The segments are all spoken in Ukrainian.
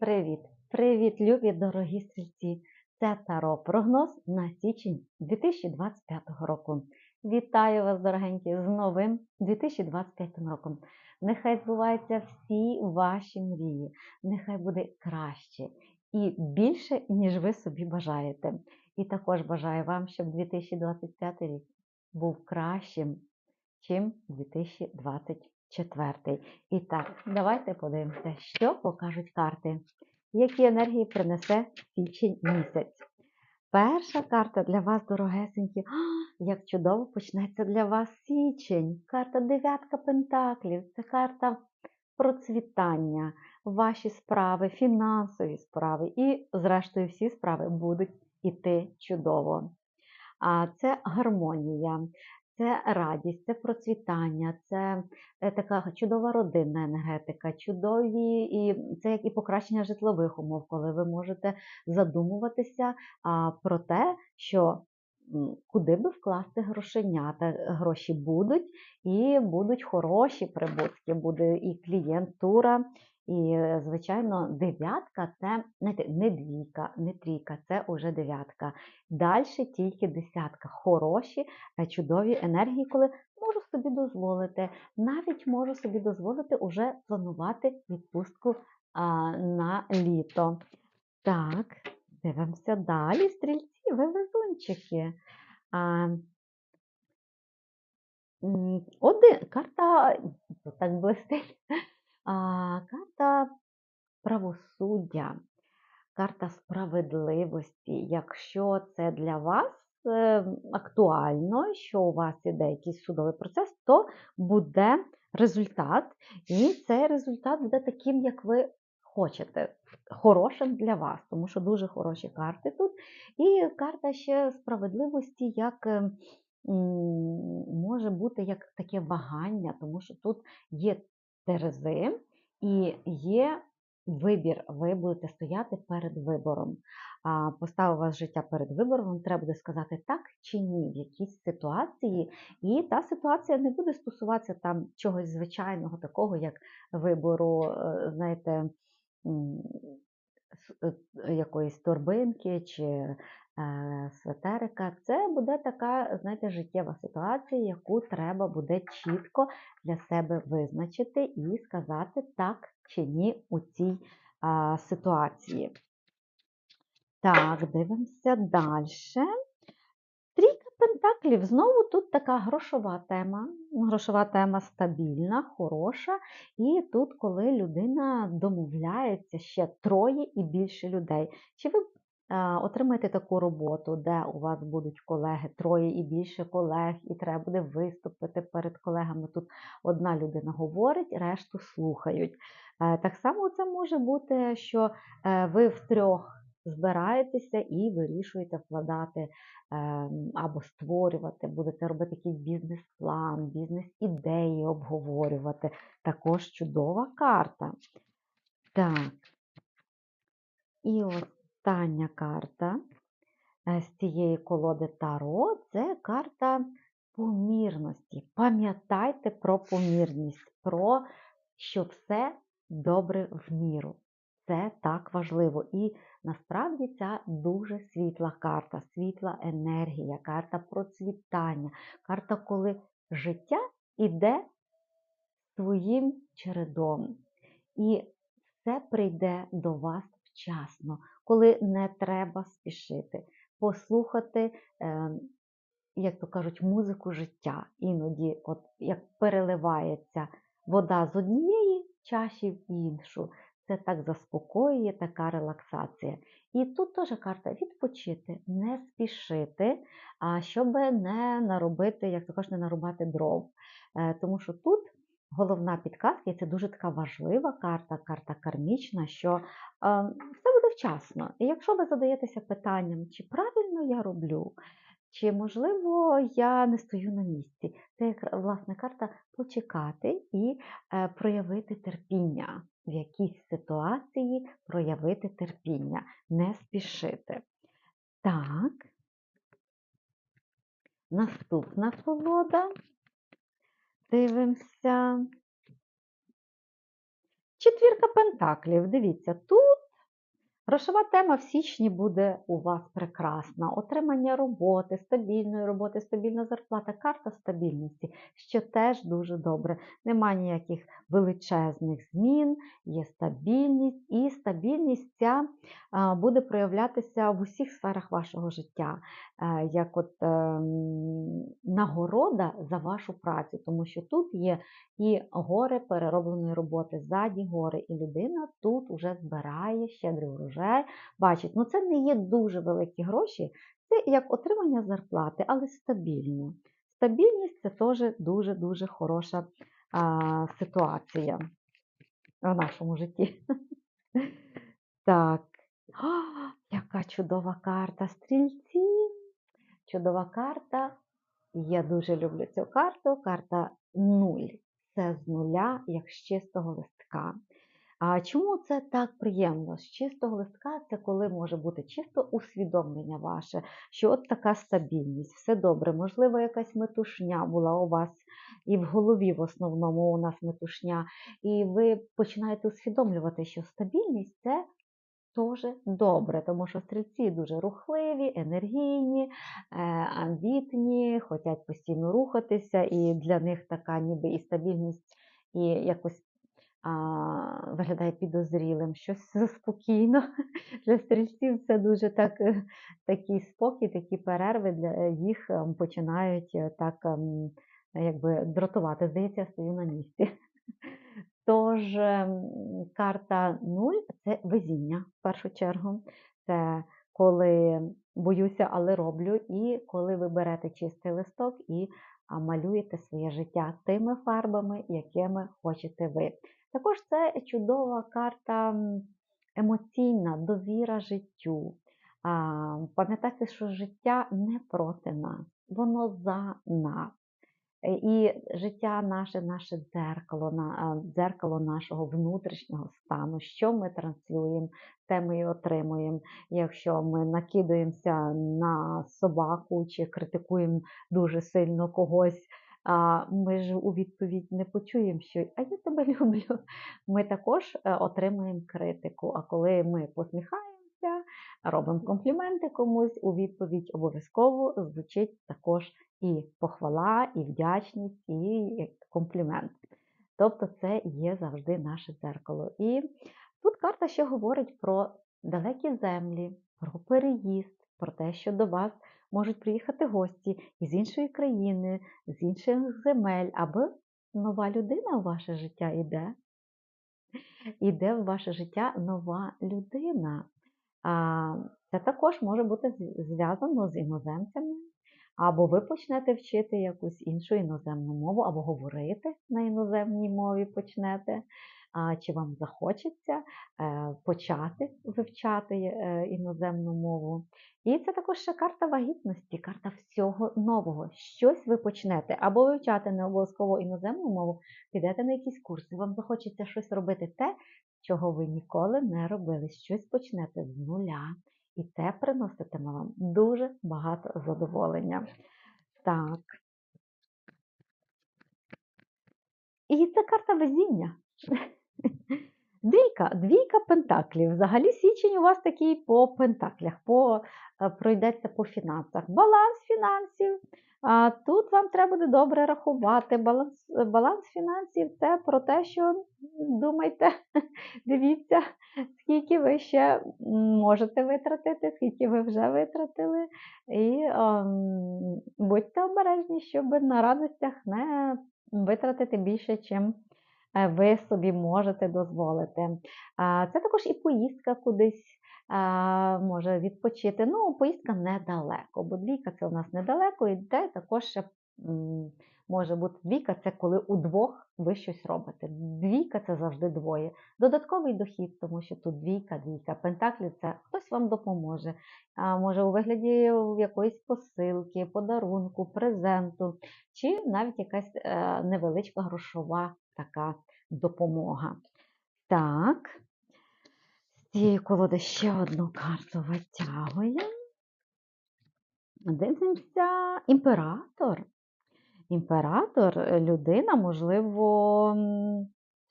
Привіт! Привіт, любі дорогі стрільці! Це Таро прогноз на січень 2025 року. Вітаю вас, дорогенькі, з новим 2025 роком. Нехай збуваються всі ваші мрії, нехай буде краще і більше, ніж ви собі бажаєте. І також бажаю вам, щоб 2025 рік був кращим, чим 2024. І так, давайте подивимося, що покажуть карти, які енергії принесе січень місяць. Перша карта для вас, дорогесенькі, як чудово почнеться для вас січень. Карта дев'ятка пентаклів. Це карта процвітання, ваші справи, фінансові справи. І, зрештою, всі справи будуть іти чудово. А це гармонія, це радість, це процвітання, це е, така чудова родинна енергетика, чудові і це як і покращення житлових умов, коли ви можете задумуватися про те, що куди би вкласти грошенята. Гроші будуть і будуть хороші прибутки, буде і клієнтура. І, звичайно, дев'ятка це не двійка, не трійка, це уже дев'ятка. Далі тільки десятка. Хороші, чудові енергії, коли можу собі дозволити. Навіть можу собі дозволити уже планувати відпустку а, на літо. Так, дивимося далі. Стрільці, ви везунчики. А, один, карта так блистить. А, карта правосуддя, карта справедливості. Якщо це для вас е, актуально, що у вас іде якийсь судовий процес, то буде результат, і цей результат буде таким, як ви хочете, хорошим для вас, тому що дуже хороші карти тут. І карта ще справедливості, як е, може бути як таке вагання, тому що тут є терези і є вибір. Ви будете стояти перед вибором. Поставив вас життя перед вибором, вам треба буде сказати так чи ні в якійсь ситуації. І та ситуація не буде стосуватися там чогось звичайного, такого, як вибору, е, знаєте, м, с- е, якоїсь торбинки чи е, светерика. Це буде така, знаєте, життєва ситуація, яку треба буде чітко для себе визначити і сказати так чи ні у цій ситуації. Так, дивимося далі. Пентаклів. Знову тут така грошова тема. Грошова тема стабільна, хороша. І тут, коли людина домовляється ще троє і більше людей. Чи ви а, отримаєте таку роботу, де у вас будуть колеги, троє і більше колег, і треба буде виступити перед колегами. Тут одна людина говорить, решту слухають. Е, Так само це може бути, що е, ви втрьох збираєтеся і вирішуєте вкладати ем, або створювати, будете робити якийсь бізнес-план, бізнес-ідеї обговорювати. Також чудова карта. Так. І остання карта е, з цієї колоди Таро це карта помірності. Пам'ятайте про помірність, про що все добре в міру. Це так важливо. І насправді ця дуже світла карта, світла енергія, карта процвітання, карта, коли життя іде своїм чередом. І все прийде до вас вчасно, коли не треба спішити. Послухати, е, як то кажуть, музику життя. Іноді, от як переливається вода з однієї чаші в іншу. Це так заспокоює, така релаксація. І тут теж карта відпочити, не спішити, щоб не наробити, як то кажуть, не нарубати дров. Е, Тому що тут головна підказка, і це дуже така важлива карта, карта кармічна, що е, все буде вчасно. І якщо ви задаєтеся питанням, чи правильно я роблю, чи можливо я не стою на місці, це як власне карта почекати і е, проявити терпіння. В якійсь ситуації проявити терпіння, не спішити. Так. Наступна колода. Дивимося. Четвірка пентаклів. Дивіться, тут Грошова тема в січні буде у вас прекрасна. Отримання роботи, стабільної роботи, стабільна зарплата, карта стабільності, що теж дуже добре. Нема ніяких величезних змін, є стабільність, і стабільність ця буде проявлятися в усіх сферах вашого життя, е, як от ем, нагорода за вашу працю, тому що тут є і гори переробленої роботи, ззаді гори, і людина тут вже збирає щедрий урожай. Бачить, ну це не є дуже великі гроші, це як отримання зарплати, але стабільно. Стабільність це теж дуже-дуже хороша а, ситуація в нашому житті. Так. А, яка чудова карта стрільці. Чудова карта. Я дуже люблю цю карту. Карта нуль. Це з нуля, як з чистого листка. А чому це так приємно? З чистого листка це коли може бути чисто усвідомлення ваше, що от така стабільність, все добре, можливо, якась метушня була у вас і в голові в основному у нас метушня, і ви починаєте усвідомлювати, що стабільність це теж добре, тому що стрільці дуже рухливі, енергійні, е, амбітні, хочуть постійно рухатися, і для них така ніби і стабільність, і якось виглядає підозрілим, щось заспокійно. Для стрільців це дуже так, е, такий спокій, такі перерви для їх ем, починають е, так ем, якби дратувати. Здається, стою на місці. Тож ем, карта 0 це везіння в першу чергу. Це коли боюся, але роблю, і коли ви берете чистий листок і малюєте своє життя тими фарбами, якими хочете ви. Також це чудова карта емоційна, довіра життю. Пам'ятайте, що життя не проти нас, воно за нас. Е, І життя наше, наше дзеркало, на- дзеркало нашого внутрішнього стану, що ми транслюємо, те ми і отримуємо. Якщо ми накидаємося на собаку чи критикуємо дуже сильно когось, а ми ж у відповідь не почуємо, що а я тебе люблю. Ми також е, отримуємо критику. А коли ми посміхаємося, робимо компліменти комусь, у відповідь обов'язково звучить також і похвала, і вдячність, і комплімент. Тобто це є завжди наше дзеркало. І тут карта ще говорить про далекі землі, про переїзд, про те, що до вас можуть приїхати гості із іншої країни, з інших земель, або нова людина в ваше життя йде. Іде в ваше життя нова людина. Це також може бути зв'язано з іноземцями, або ви почнете вчити якусь іншу іноземну мову, або говорити на іноземній мові почнете, чи вам захочеться е, почати вивчати е, іноземну мову. І це також ще карта вагітності, карта всього нового. Щось ви почнете, або вивчати не обов'язково іноземну мову, підете на якісь курси, вам захочеться щось робити те, чого ви ніколи не робили. Щось почнете з нуля. І це приноситиме вам дуже багато задоволення. Так. І це карта везіння. Двійка, двійка пентаклів. Взагалі січень у вас такий по пентаклях, по, е, пройдеться по фінансах. Баланс фінансів. А, тут вам треба буде добре рахувати. Баланс, баланс фінансів це про те, що думайте, дивіться, скільки ви ще можете витратити, скільки ви вже витратили. І ем, будьте обережні, щоб на радостях не витратити більше, чим ви собі можете дозволити. Це також і поїздка кудись може відпочити. Ну, поїздка недалеко, бо двійка це у нас недалеко, і де також ще може бути двійка це коли удвох ви щось робите. Двійка це завжди двоє. Додатковий дохід, тому що тут двійка, двійка. Пентаклі це хтось вам допоможе. А, може у вигляді якоїсь посилки, подарунку, презенту, чи навіть якась е, невеличка грошова така допомога. Так, з цієї колоди ще одну карту витягуємо. Дивимося, імператор. Імператор, е, людина, можливо,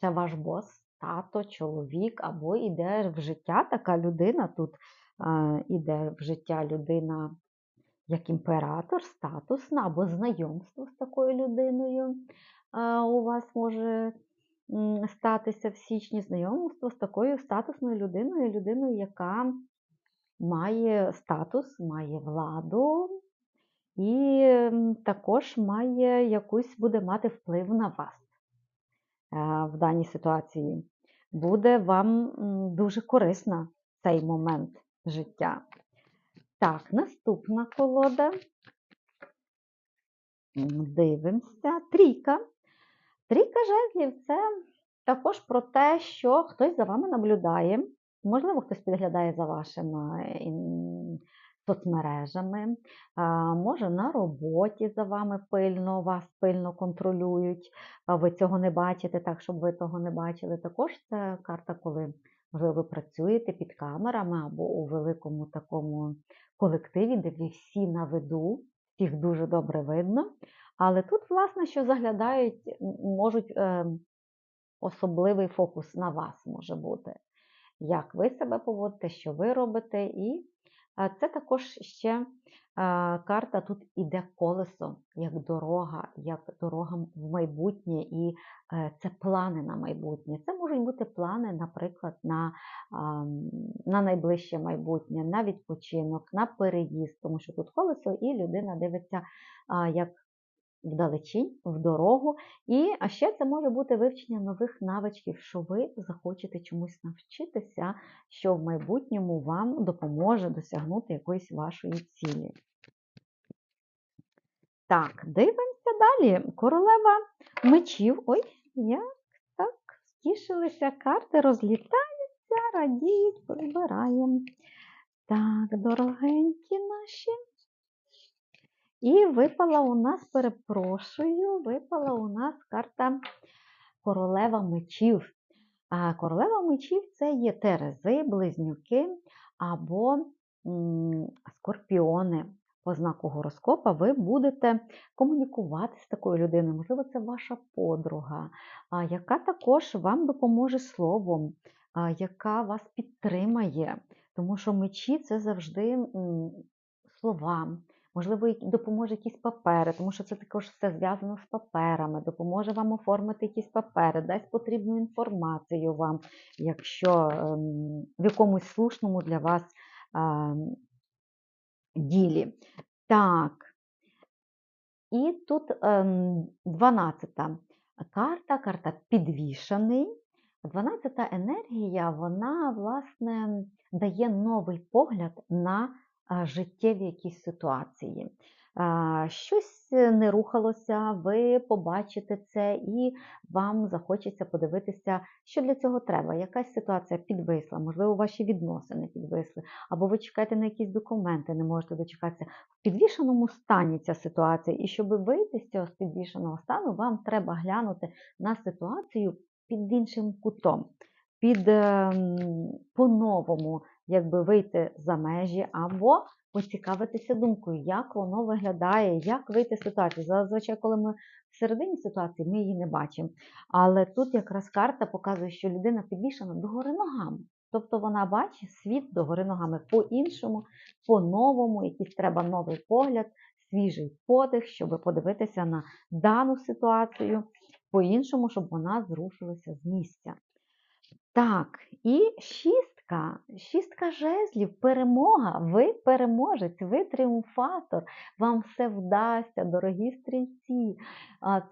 це ваш бос, тато, чоловік, або йде в життя така людина. Тут е, іде в життя людина як імператор, статусна, або знайомство з такою людиною. У вас може статися в січні знайомство з такою статусною людиною, людиною, яка має статус, має владу і також має якусь буде мати вплив на вас е, в даній ситуації. Буде вам дуже корисна цей момент життя. Так, наступна колода. Дивимося. Трійка. Трійка жезлів це також про те, що хтось за вами наблюдає. Можливо, хтось підглядає за вашими соцмережами, може на роботі за вами пильно, вас пильно контролюють, ви цього не бачите, так, щоб ви того не бачили. Також це карта, коли можливо, ви працюєте під камерами або у великому такому колективі, де ви всі на виду, всіх дуже добре видно. Але тут, власне, що заглядають, можуть е, особливий фокус на вас може бути. Як ви себе поводите, що ви робите, і е, це також ще карта тут іде колесо, як дорога, як дорога в майбутнє, і е, це плани на майбутнє. Це можуть бути плани, наприклад, на, на найближче майбутнє, на відпочинок, на переїзд, тому що тут колесо, і людина дивиться, як вдалечінь, в дорогу. І а ще це може бути вивчення нових навичків, що ви захочете чомусь навчитися, що в майбутньому вам допоможе досягнути якоїсь вашої цілі. Так, дивимося далі. Королева мечів. Ой, як так стішилися, карти розлітаються, радіють, прибираємо. Так, дорогенькі наші. І випала у нас, перепрошую, випала у нас карта королева мечів. А королева мечів це є терези, близнюки або м, скорпіони. По знаку гороскопа ви будете комунікувати з такою людиною. Можливо, це ваша подруга, яка також вам допоможе словом, яка вас підтримає. Тому що мечі це завжди слова, можливо, допоможе якісь папери, тому що це також все зв'язано з паперами, допоможе вам оформити якісь папери, дасть потрібну інформацію вам, якщо ем, в якомусь слушному для вас ем, ділі. Так. І тут 12 та карта, карта підвішений. 12 енергія, вона, власне, дає новий погляд на життєві якісь ситуації. Щось не рухалося, ви побачите це, і вам захочеться подивитися, що для цього треба. Якась ситуація підвисла, можливо, ваші відносини підвисли, або ви чекаєте на якісь документи, не можете дочекатися. В підвішеному стані ця ситуація, і щоб вийти з цього з підвішеного стану, вам треба глянути на ситуацію під іншим кутом, під ем, по-новому, якби вийти за межі, або поцікавитися думкою, як воно виглядає, як вийти з ситуації. Зазвичай, коли ми всередині ситуації, ми її не бачимо. Але тут якраз карта показує, що людина підвішена догори ногами. Тобто вона бачить світ догори ногами по-іншому, по-новому, якийсь треба новий погляд, свіжий подих, щоб подивитися на дану ситуацію по-іншому, щоб вона зрушилася з місця. Так, і шістка. Шістка жезлів, перемога. Ви переможець, ви тріумфатор. Вам все вдасться, дорогі стрільці.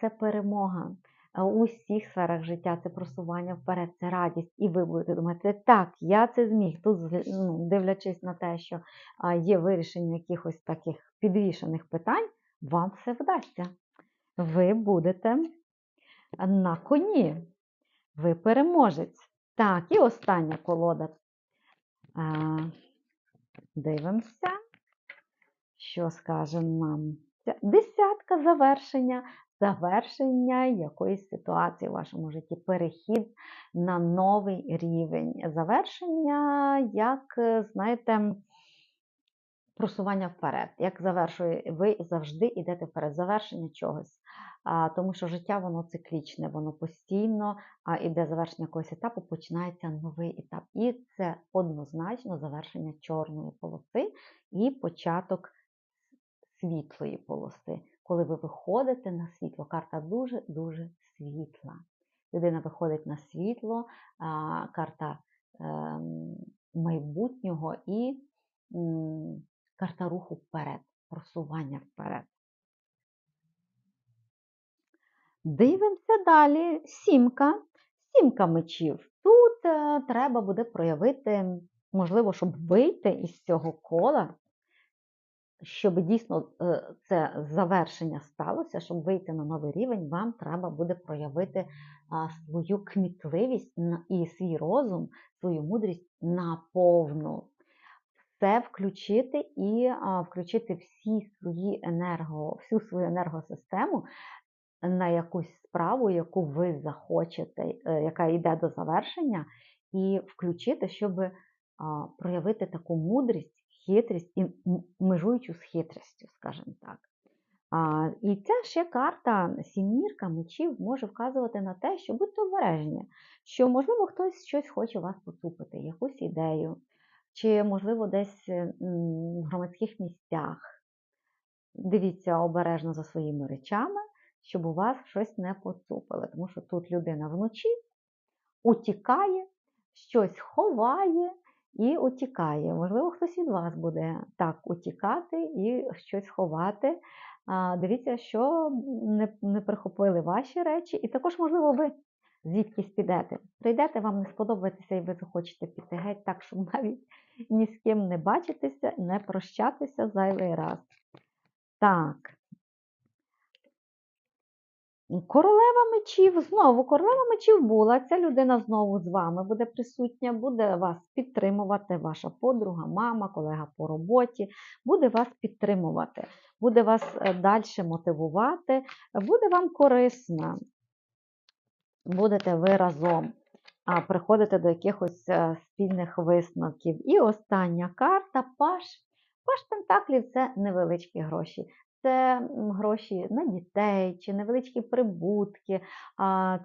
Це перемога. У всіх сферах життя це просування вперед, це радість. І ви будете думати, так, я це зміг. Тут, ну, дивлячись на те, що є вирішення якихось таких підвішених питань, вам все вдасться. Ви будете на коні. Ви переможець. Так, і остання колода. Дивимося, що скаже нам. Десятка завершення, завершення якоїсь ситуації в вашому житті, перехід на новий рівень. Завершення, як, е, знаєте, просування вперед. Як завершує, ви завжди йдете вперед, завершення чогось. А, тому що життя воно циклічне, воно постійно а, іде завершення якогось етапу, починається новий етап. І це однозначно завершення чорної полоси і початок світлої полоси. Коли ви виходите на світло, карта дуже-дуже світла. Людина виходить на світло, карта е, майбутнього і карта руху вперед, просування вперед. Дивимося далі. Сімка. Сімка мечів. Тут е, треба буде проявити, можливо, щоб вийти із цього кола, щоб дійсно е, це завершення сталося, щоб вийти на новий рівень, вам треба буде проявити свою кмітливість і свій розум, свою мудрість наповну. Це включити і включити всі свої енерго, всю свою енергосистему на якусь справу, яку ви захочете, е, яка йде до завершення, і включити, щоб проявити таку мудрість, хитрість і межуючу з хитрістю, скажімо так. А, і ця ще карта сімірка мечів може вказувати на те, що будьте обережні, що, можливо, хтось щось хоче вас поцупити, якусь ідею, чи, можливо, десь в громадських місцях. Дивіться обережно за своїми речами, щоб у вас щось не поцупили. Тому що тут людина вночі утікає, щось ховає і утікає. Можливо, хтось від вас буде так утікати і щось ховати. Дивіться, що не прихопили ваші речі, і також, можливо, ви звідкись підете. Прийдете, вам не сподобається, і ви захочете піти геть, так, щоб навіть ні з ким не бачитися, не прощатися зайвий раз. Так. Королева мечів, знову королева мечів була. Ця людина знову з вами буде присутня, буде вас підтримувати, ваша подруга, мама, колега по роботі, буде вас підтримувати, буде вас далі мотивувати, буде вам корисна. Будете ви разом приходити до якихось е, спільних висновків. І остання карта Паш. Паш Пентаклів це невеличкі гроші. Це гроші на дітей чи невеличкі прибутки.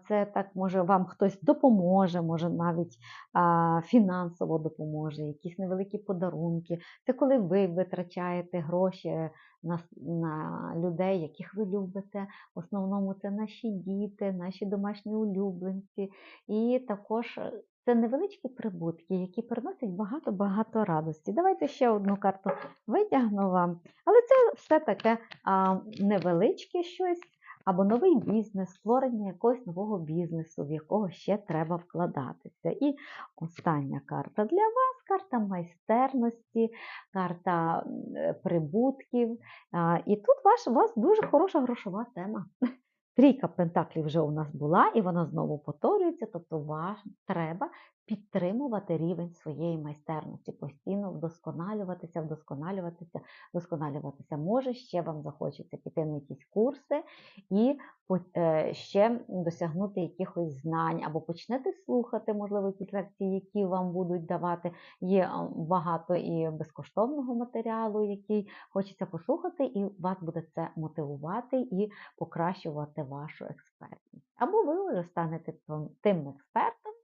Це так може вам хтось допоможе, може навіть фінансово допоможе, якісь невеликі подарунки. Це коли ви витрачаєте гроші на, на людей, яких ви любите. В основному це наші діти, наші домашні улюбленці. І також це невеличкі прибутки, які приносять багато-багато радості. Давайте ще одну карту витягну вам. Але це все таке а, невеличке щось або новий бізнес, створення якогось нового бізнесу, в якого ще треба вкладатися. І остання карта для вас карта майстерності, карта прибутків. А, І тут ваш, у вас дуже хороша грошова тема. Трійка пентаклів вже у нас була, і вона знову повторюється, тобто вам треба підтримувати рівень своєї майстерності, постійно вдосконалюватися, вдосконалюватися, вдосконалюватися. Може, ще вам захочеться піти на якісь курси і е, ще досягнути якихось знань, або почнете слухати, можливо, якісь лекції, які вам будуть давати. Є багато і безкоштовного матеріалу, який хочеться послухати, і вас буде це мотивувати і покращувати вашу експертність. Або ви вже станете тим експертом.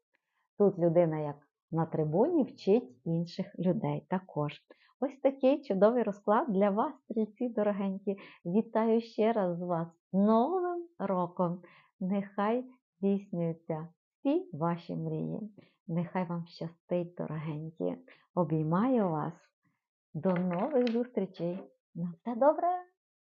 Тут людина, як на трибуні, вчить інших людей також. Ось такий чудовий розклад для вас, стрільці дорогенькі. Вітаю ще раз з вас з Новим роком! Нехай здійснюються всі ваші мрії. Нехай вам щастить, дорогенькі. Обіймаю вас. До нових зустрічей. На все добре!